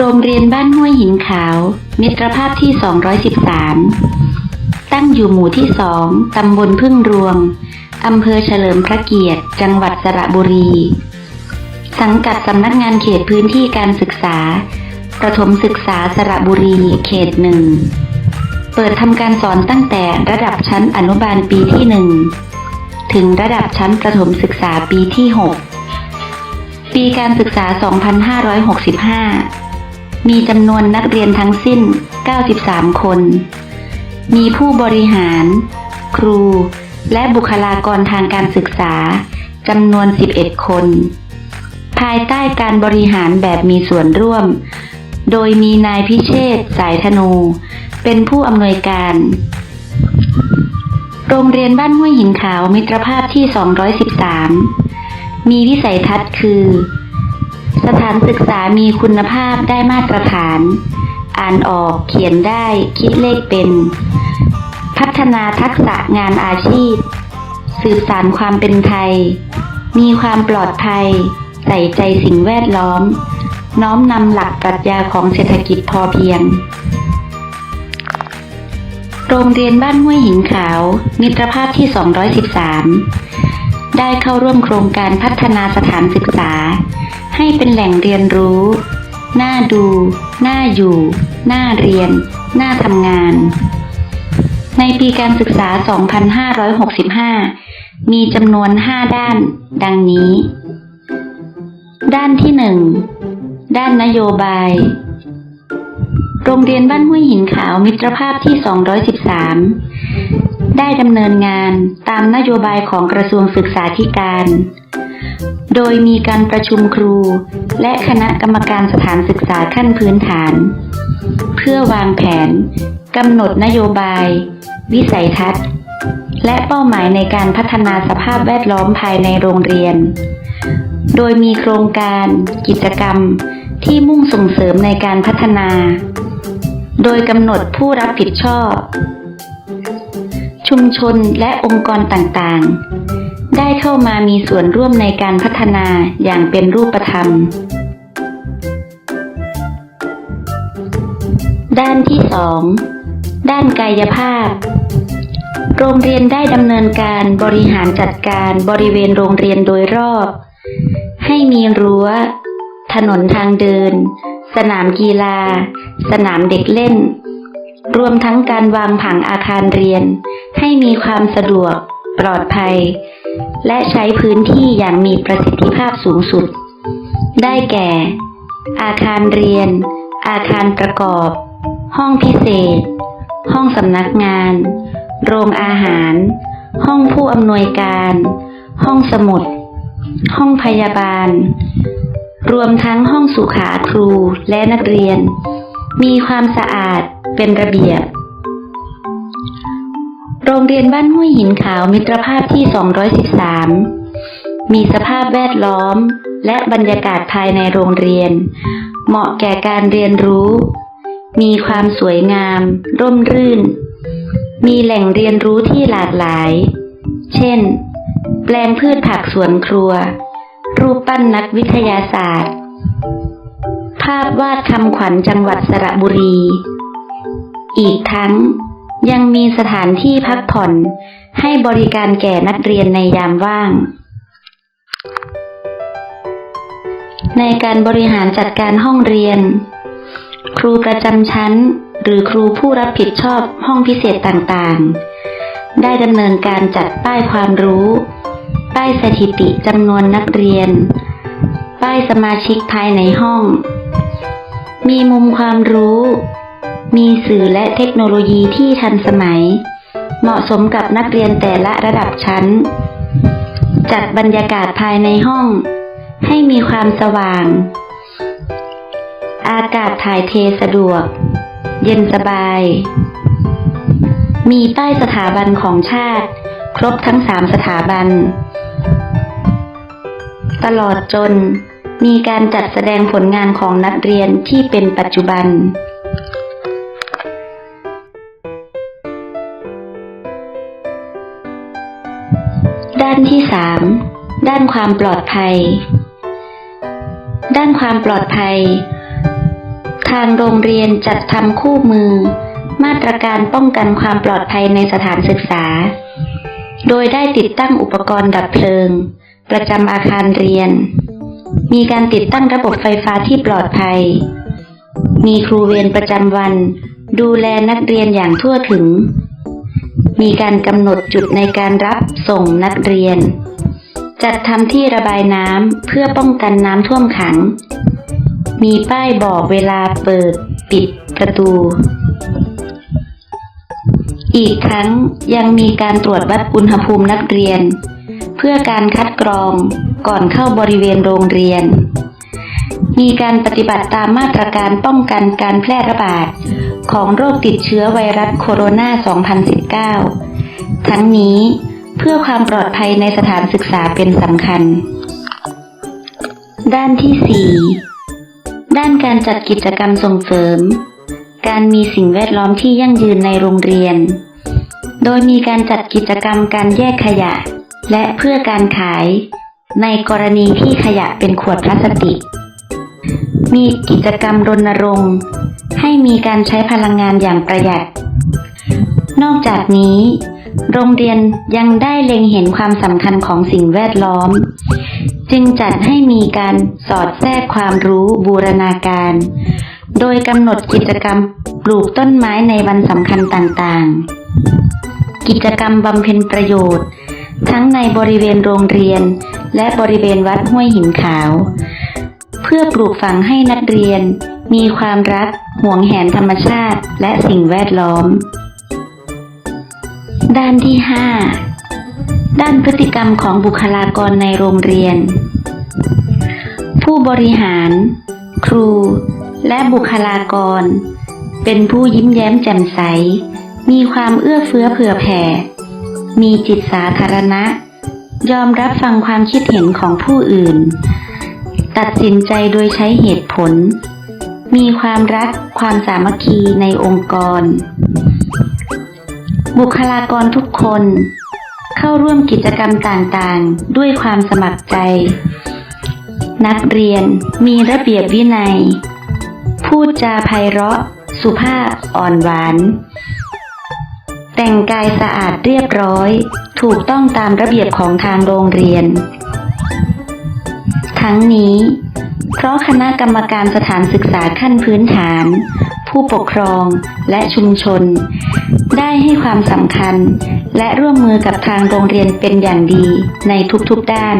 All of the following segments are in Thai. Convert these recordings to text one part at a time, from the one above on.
โรงเรียนบ้านห้วยหินขาว มิตรภาพที่ 213 ตั้งอยู่หมู่ที่2ตำบลพึ่งรวง อำเภอเฉลิมพระเกียรติ จังหวัดสระบุรี สังกัดสำนักงานเขตพื้นที่การศึกษา ประถมศึกษาสระบุรีเขตหนึ่ง เปิดทำการสอนตั้งแต่ระดับชั้นอนุบาลปีที่1ถึงระดับชั้นประถมศึกษาปีที่ 6 ปีการศึกษา 2565 มีจำนวนนักเรียนทั้งสิ้น 93 คน มีผู้บริหาร ครู และบุคลากรทางการศึกษาจำนวน 11 คน ภายใต้การบริหารแบบมีส่วนร่วม โดยมีนายพิเชษสายธนู เป็นผู้อำนวยการ โรงเรียนบ้านห้วยหินขาวมิตรภาพที่ 213 มีวิสัยทัศน์คือ สถานศึกษามีคุณภาพได้มาตรฐาน อ่านออกเขียนได้คิดเลขเป็น พัฒนาทักษะงานอาชีพ สืบสานความเป็นไทย มีความปลอดภัย ใส่ใจสิ่งแวดล้อม น้อมนำหลักปรัชญาของเศรษฐกิจพอเพียง โรงเรียนบ้านห้วยหินขาว มิตรภาพที่ 213 ได้เข้าร่วมโครงการพัฒนาสถานศึกษา ให้เป็นแหล่งเรียนรู้ น่าดู น่าอยู่ น่าเรียน น่าทำงาน ในปีการศึกษา 2565 มีจำนวน 5 ด้าน ดังนี้ ด้านที่ 1 ด้านนโยบาย โรงเรียนบ้านห้วยหินขาวมิตรภาพที่ 213 ได้ดำเนินงานตามนโยบายของกระทรวงศึกษาธิการ โดยมีการประชุมครู และคณะกรรมการสถานศึกษาขั้นพื้นฐาน เพื่อวางแผนกำหนดนโยบาย วิสัยทัศน์ และเป้าหมายในการพัฒนาสภาพแวดล้อมภายในโรงเรียน โดยมีโครงการ กิจกรรมที่มุ่งส่งเสริมในการพัฒนา โดยกำหนดผู้รับผิดชอบ ชุมชนและองค์กรต่างๆ ได้เข้ามามีส่วนร่วมในการพัฒนาอย่างเป็นรูปธรรม ด้านที่ 2 ด้านกายภาพ โรงเรียนได้ดำเนินการบริหารจัดการบริเวณโรงเรียนโดยรอบ ให้มีรั้ว ถนนทางเดิน สนามกีฬา สนามเด็กเล่น รวมทั้งการวางผังอาคารเรียน ให้มีความสะดวก ปลอดภัย และใช้พื้นที่อย่างมีประสิทธิภาพสูงสุด ได้แก่ อาคารเรียน อาคารประกอบ ห้องพิเศษ ห้องสำนักงาน โรงอาหาร ห้องผู้อำนวยการ ห้องสมุด ห้องพยาบาล รวมทั้งห้องสุขาครูและนักเรียน มีความสะอาดเป็นระเบียบ โรงเรียนบ้านห้วยหินขาวมิตรภาพที่ 213 มีสภาพแวดล้อม และบรรยากาศภายในโรงเรียน เหมาะแก่การเรียนรู้ มีความสวยงาม ร่มรื่น มีแหล่งเรียนรู้ที่หลากหลาย เช่น แปลงพืชผักสวนครัว รูปปั้นนักวิทยาศาสตร์ ภาพวาดคำขวัญจังหวัดสระบุรี อีกทั้ง ยังมีสถานที่พักผ่อน ให้บริการแก่นักเรียนในยามว่าง ในการบริหารจัดการห้องเรียน ครูประจำชั้น หรือครูผู้รับผิดชอบห้องพิเศษต่างๆ ได้ดำเนินการจัดป้ายความรู้ ป้ายสถิติจำนวนนักเรียน ป้ายสมาชิกภายในห้อง มีมุมความรู้ มีสื่อและเทคโนโลยีที่ทันสมัย เหมาะสมกับนักเรียนแต่ละระดับชั้น จัดบรรยากาศภายในห้อง ให้มีความสว่าง อากาศถ่ายเทสะดวก เย็นสบาย มีป้ายสถาบันของชาติ ครบทั้งสามสถาบัน ตลอดจนมีการจัดแสดงผลงานของนักเรียนที่เป็นปัจจุบันานที่3ด้านความปลอดภัย ด้านความปลอดภัย ทางโรงเรียนจัดทำคู่มือ มาตรการป้องกันความปลอดภัยในสถานศึกษา โดยได้ติดตั้งอุปกรณ์ดับเพลิง ประจำอาคารเรียน มีการติดตั้งระบบไฟฟ้าที่ปลอดภัย มีครูเวรประจำวัน ดูแลนักเรียนอย่างทั่วถึง มีการกำหนดจุดในการรับส่งนักเรียน จัดทำที่ระบายน้ำเพื่อป้องกันน้ำท่วมขัง มีป้ายบอกเวลาเปิดปิดประตู อีกทั้งยังมีการตรวจวัดอุณหภูมินักเรียน เพื่อการคัดกรองก่อนเข้าบริเวณโรงเรียน มีการปฏิบัติตามมาตรการป้องกันการแพร่ระบาด ของโรคติดเชื้อไวรัสโคโรนา 2019 ทั้งนี้เพื่อความปลอดภัยในสถานศึกษาเป็นสำคัญ ด้านที่ 4 ด้านการจัดกิจกรรมส่งเสริม การมีสิ่งแวดล้อมที่ยั่งยืนในโรงเรียน โดยมีการจัดกิจกรรมการแยกขยะ และเพื่อการขาย ในกรณีที่ขยะเป็นขวดพลาสติก มีกิจกรรมรณรงค์ ให้มีการใช้พลังงานอย่างประหยัด นอกจากนี้ โรงเรียนยังได้เล็งเห็นความสำคัญของสิ่งแวดล้อม จึงจัดให้มีการสอดแทรกความรู้บูรณาการ โดยกำหนดกิจกรรมปลูกต้นไม้ในวันสำคัญต่างๆ กิจกรรมบำเพ็ญประโยชน์ ทั้งในบริเวณโรงเรียน และบริเวณวัดห้วยหินขาว เพื่อปลูกฝังให้นักเรียน มีความรักห่วงแหนธรรมชาติและสิ่งแวดล้อม ด้านที่ 5 ด้านพฤติกรรมของบุคลากรในโรงเรียน ผู้บริหาร ครู และบุคลากร เป็นผู้ยิ้มแย้มแจ่มใส มีความเอื้อเฟื้อเผื่อแผ่ มีจิตสาธารณะ ยอมรับฟังความคิดเห็นของผู้อื่น ตัดสินใจโดยใช้เหตุผล มีความรักความสามัคคีในองค์กร บุคลากรทุกคน เข้าร่วมกิจกรรมต่างๆ ด้วยความสมัครใจ นักเรียนมีระเบียบวินัย พูดจาไพเราะ สุภาพอ่อนหวาน แต่งกายสะอาดเรียบร้อย ถูกต้องตามระเบียบของทางโรงเรียน ทั้งนี้ เพราะคณะกรรมการสถานศึกษาขั้นพื้นฐาน ผู้ปกครองและชุมชน ได้ให้ความสำคัญ และร่วมมือกับทางโรงเรียนเป็นอย่างดีในทุกๆด้าน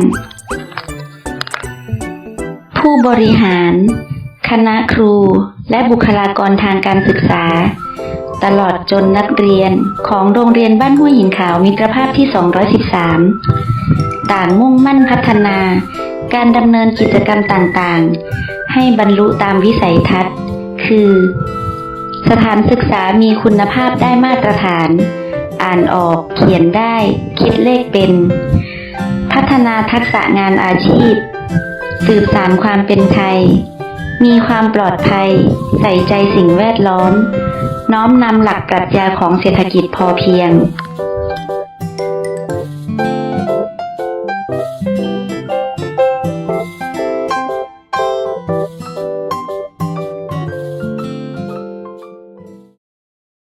ผู้บริหาร คณะครูและบุคลากรทางการศึกษา ตลอดจนนักเรียนของโรงเรียนบ้านห้วยหินขาวมิตรภาพที่ 213 ต่างมุ่งมั่นพัฒนา การดำเนินกิจกรรมต่างๆ ให้บรรลุตามวิสัยทัศน์ คือ สถานศึกษามีคุณภาพได้มาตรฐาน อ่านออกเขียนได้ คิดเลขเป็น พัฒนาทักษะงานอาชีพ สืบสานความเป็นไทย มีความปลอดภัย ใส่ใจสิ่งแวดล้อม น้อมนำหลักปรัชญาของเศรษฐกิจพอเพียง